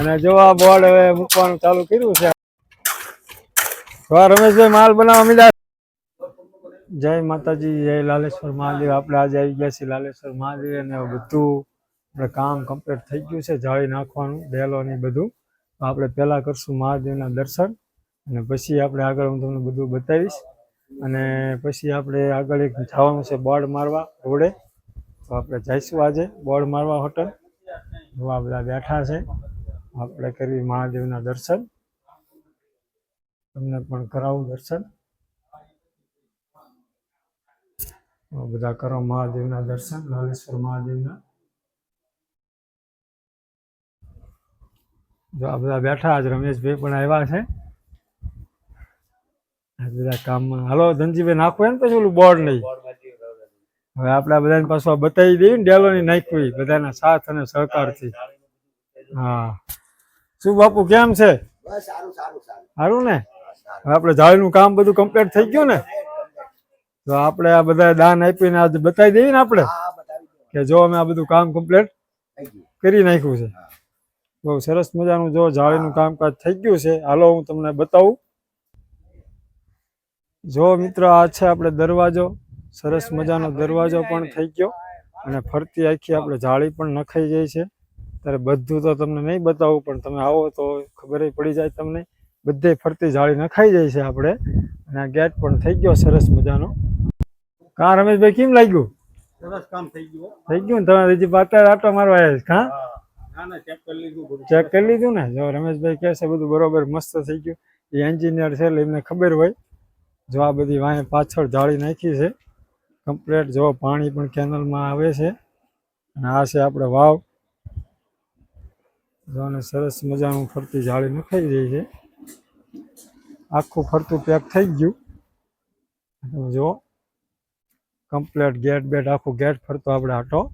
અને જો આ બોર્ડ હવે મૂકવાનું ચાલુ કર્યું છે. તો રમેશભાઈ માલ બનાવવા મીડા જય માતાજી, જય લાલેશ્વર મહાદેવ. આપણે આજે આવી ગયા છીએ લાલેશ્વર મહાદેવ અને બધું આપણે કામ કમ્પ્લીટ થઈ ગયું છે, જાળી નાખવાનું ડેલો ને બધું. આપણે પહેલાં કરશું મહાદેવના દર્શન અને પછી આપણે આગળ હું તમને બધું બતાવીશ. અને પછી આપણે આગળ એક જવાનું છે બોર્ડ મારવા, રોડે. તો આપણે જઈશું આજે બોર્ડ મારવા હોટલ. જોવા બધા બેઠા છે. આપણે કરવી મહાદેવના દર્શન. તમને પણ કરાવું દર્શન. બધા કરો મહાદેવના દર્શન, લાલેશ્વર મહાદેવના. જો આ બધા બેઠા, આજ રમેશભાઈ પણ આવ્યા છે. આ બધા કામમાં. હાલો, ધનજીભાઈ નાખવું એમ પછી ઓલું બોર્ડ નહીં. હવે આપણે બધાને પાછું બતાવી દઈએ ને, ડેલોની નાખવી, બધાના સાથ અને સહકારથી. હા. શું બાપુ કેમ છે? સારું ને? આપણે ઝાડનું કામ બધું કમ્પ્લીટ થઈ ગયું ને? તો આપણે આ બધા દાન આપીને આજે બતાવી દઈએ ને આપણે? કે જો અમે આ બધું કામ કમ્પ્લીટ કરી નાખ્યું છે. બહુ સરસ મજાનું જો જાળીનું કામકાજ થઈ ગયું છે. હાલો હું તમને બતાવું. જો મિત્રો આ છે આપણે દરવાજો. સરસ મજાનો દરવાજો પણ થઈ ગયો. અને ફરતી આખી આપણે જાળી પણ નખાઈ જાય છે. ત્યારે બધું તો તમને નહીં બતાવું પણ તમે આવો તો ખબર પડી જાય તમને. બધે ફરતી જાળી નખાઈ જાય છે આપણે. અને આ ગેટ પણ થઈ ગયો સરસ મજાનો. કા રમેશભાઈ કેમ લાગ્યું? સરસ કામ થઈ ગયું થઈ ગયું ને? તમે હજી અત્યારે આટો મારવા આવ્યા છે હા. ના ના ચેક કરી લીધું ચેક કરી લીધું ને? જો રમેશભાઈ કહે છે બધું બરોબર મસ્ત થઈ ગયું. એ એન્જિનિયર છે એટલે એમને ખબર હોય. જો આ બધી વાંહે પાછળ જાળી નાખી છે. કમ્પ્લેટ જો પાણી પણ કેનલમાં આવે છે. અને આ છે આપણે વાવ. જો અને સરસ મજાનું ફરતી જાળી નખાઈ રહી છે. આખું ફરતું પેક થઈ ગયું. તમે જુઓ. કમ્પ્લેટ ગેટ બેટ, આખું ગેટ ફરતો આપણે આટો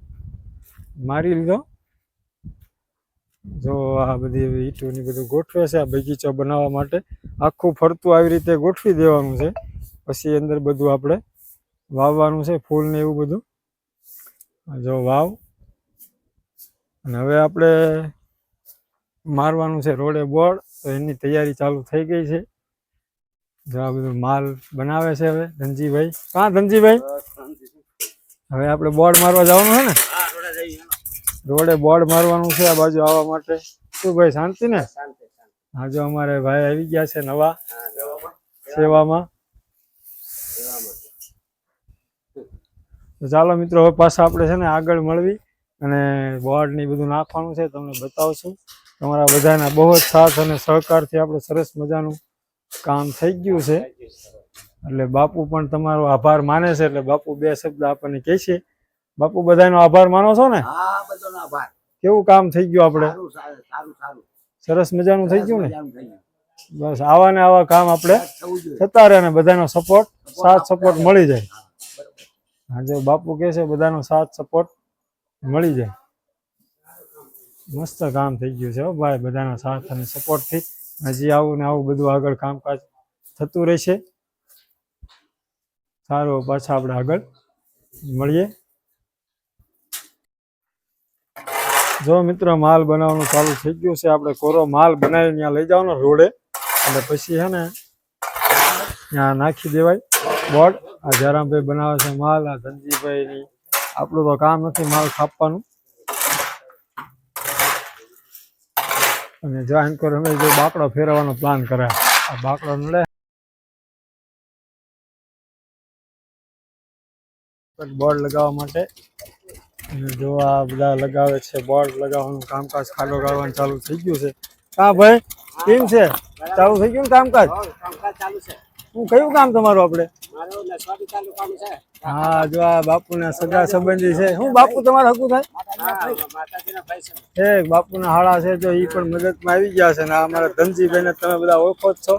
મારી લીધો. જો આ બધી ઈંટોની બધું ગોઠવે છે આ બગીચો બનાવવા માટે. આખું ફરતું આવી રીતે ગોઠવી દેવાનું છે. પછી અંદર બધું આપણે વાવવાનું છે, ફૂલ ને એવું બધું. જો વાવ. અને હવે આપણે મારવાનું છે રોડે બોર્ડ, તો એની તૈયારી ચાલુ થઈ ગઈ છે. જો આ બધું માલ બનાવે છે હવે ધનજીભાઈ. હા, ધનજીભાઈ? હવે આપણે બોર્ડ મારવા જવાનું છે ને? રોડે બોર્ડ મારવાનું છે આ બાજુ આવવા માટે. શું ભાઈ, શાંતિ ને? હા અમારે ભાઈ આવી ગયા છે નવા સેવામાં. તો ચાલો મિત્રો, હવે પાછા આપણે છે ને આગળ મળવી. અને બોર્ડ ને બધું નાખવાનું છે તમને બતાવશું. તમારા બધાના બહુ જ સાથ અને સહકારથી આપણે સરસ મજાનું કામ થઈ ગયું છે. એટલે બાપુ પણ તમારો આભાર માને છે એટલે બાપુ બે શબ્દ આપણને કહે છે. બાપુ બધાનો આભાર માનો છો ને? કેવું કામ થઈ ગયું આપણે? સારું સારું સારું સારું. સરસ મજાનું થઈ ગયું ને? બસ આવા ને આવા કામ આપણે થતા રહે અને બધાનો સપોર્ટ સાથ સપોર્ટ મળી જાય. હા જો બાપુ કહે છે બધાનો સાથ સપોર્ટ મળી જાય. મસ્ત કામ થઈ ગયું છે હો ભાઈ, બધાના સાથ અને સપોર્ટથી. હજી આવું ને આવું બધું આગળ કામકાજ થતું રહેશે. સારું પાછા આપણે આગળ મળીએ. જો મિત્રો, માલ બનાવવાનું ચાલુ થઈ ગયું છે. આપણે કોરો માલ બનાવી ત્યાં લઈ જવાનો રોડે. એટલે પછી હે ને, ત્યાં નાખી દેવાય. બોર્ડ. આ જયરામભાઈ બનાવે છે માલ, આ ધનજીભાઈની આપણું તો કામ નથી માલ છાપવાનું. અને જાહેર કરો, અમે જો બાકડો ફેરવવાનો પ્લાન કરે આ બાકડો નડે બોર્ડ લગાવવા માટે. અને જો આ બધા લગાવે છે, બોર્ડ લગાવવાનું, કામકાજ ખાડો ગાળવાનું ચાલુ થઈ ગયું છે. હા ભાઈ, કેમ છે? ચાલુ થઈ ગયું કામકાજ? કામકાજ ચાલુ છે. શું કયું કામ તમારું આપણે? હા જો આ બાપુના સગા સંબંધી છે. શું બાપુ તમારે હકું થાય? હા એ બાપુના હાળા છે તો એ પણ મદદમાં આવી ગયા છે ને અમારા ધનજીભાઈને તમે બધા ઓળખો જ છો.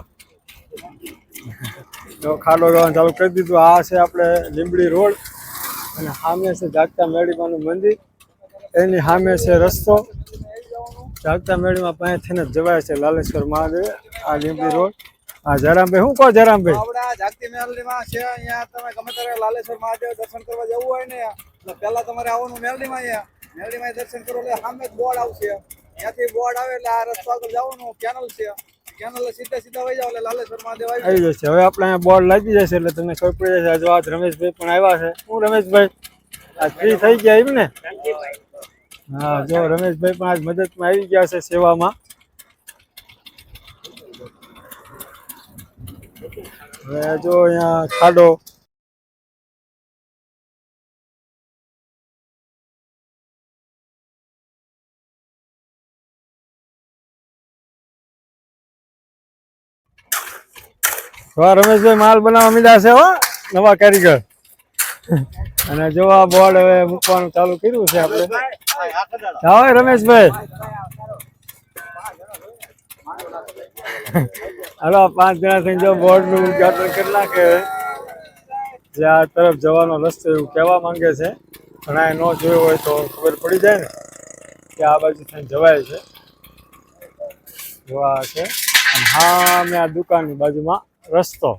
તો ખાડો ગાવાનું ચાલુ કરી દીધું. આ છે આપણે લીંબડી રોડ અને સામે છે જાગતા મેળીમાનું મંદિર. એની સામે છે રસ્તો. જાગતા મેળીમાં પાસે થઈને જ જવાય છે લાલેશ્વર મહાદેવ આ લીંબડી રોડ. હા જરામભાઈ શું કહો જયરામભાઈ? આપણા જાગતી મેલડીમાં છે અહીંયા. તમે ગમે ત્યારે લાલેશ્વર મહાદેવ દર્શન કરવા જવું હોય ને એટલે પહેલા તમારે આવવાનું મેલડીમાં અહીંયા. મેલડીમાં દર્શન કરો એટલે સામે જ બોર્ડ આવશે. ત્યાંથી બોર્ડ આવે એટલે આ રસ્તો આગળ જવાનું કેનલ છે. કેનલ સીધા સીધા વહી જાવ એટલે લાલેશ્વર મહાદેવ આવી જશે. હવે આપણે અહીંયા બોર્ડ લાગી જશે એટલે તમને ખબર પડી જશે. આજ રમેશભાઈ પણ આવ્યા છે. હું રમેશભાઈ? આજ ફ્રી થઈ ગયા એમ ને હા જો રમેશભાઈ પણ આજ મદદમાં આવી ગયા છે સેવામાં. જો અહીંયા ખાડો. હા રમેશભાઈ, માલ બનાવવા મીડા છે હો, નવા કારીગર. અને જો આ બોર્ડ હવે મૂકવાનું ચાલુ કર્યું છે આપણે. રમેશભાઈ. હાલો, પાંચ જણા થઈને જો બોર્ડનું ઉદઘાટન કરી નાખે. જે આ તરફ જવાનો રસ્તો એવું કહેવા માંગે છે. ઘણાએ ન જોયો હોય તો ખબર પડી જાય ને કે આ બાજુ થઈને જવાય છે. જોવા છે. હા મેં આ દુકાનની બાજુમાં રસ્તો.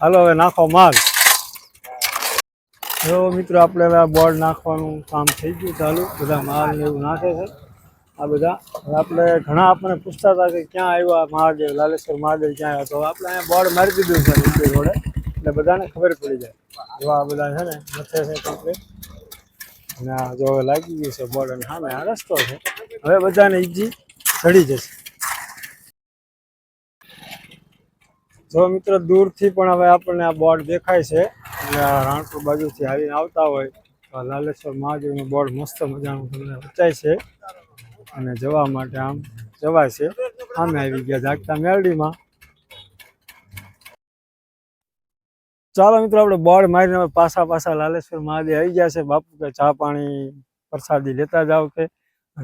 હાલો, હવે નાખો માલ. જો મિત્રો, આપણે હવે આ બોર્ડ નાખવાનું કામ થઈ ગયું ચાલુ. બધા માલ ને એવું નાખે છે. આ બધા. આપણે ઘણા આપણને પૂછતા હતા કે ક્યાં આવ્યા મહાદેવ, લાલેશ્વર મહાદેવ ક્યાં આવ્યા? તો આપણે અહીંયા બોર્ડ મારી દીધું છે નીચે જોડે એટલે બધાને ખબર પડી જાય. આ બધા છે ને, મથે છે અને આ જો હવે લાગી ગયું છે બોર્ડ અને સામે આ રસ્તો છે. હવે બધાને ઈજી ચડી જશે. જો મિત્રો, દૂરથી પણ હવે આપણને આ બોર્ડ દેખાય છે. એટલે રાણપુર બાજુથી આવીને આવતા હોય તો લાલેશ્વર મહાદેવનું બોર્ડ મસ્ત મજાનું તમને વચાય છે. અને જવા માટે આમ જવાય છે આમે આવી ગયા જાગતા મેરડીમાં. ચાલો મિત્રો, આપણે બોર્ડ મારીને પાછા પાછા લાલેશ્વર મહાદેવ આવી ગયા છે. બાપુ કે ચા પાણી પ્રસાદી લેતા જાવ કે.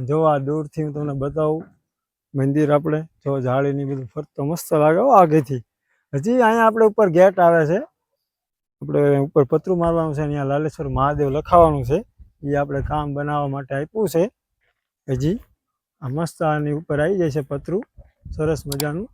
જો આ દૂરથી હું તમને બતાવું. મંદિર આપણે, જો જાળીની બધું ફરતો મસ્ત લાગે આગેથી. હજી અહીંયા આપણે ઉપર ગેટ આવે છે. આપણે ઉપર પતરું મારવાનું છે અહીંયા લાલેશ્વર મહાદેવ લખાવાનું છે. એ આપણે કામ બનાવવા માટે આપ્યું છે. હજી આ મસ્ત આની ઉપર આવી જાય છે પતરું. સરસ મજાનું.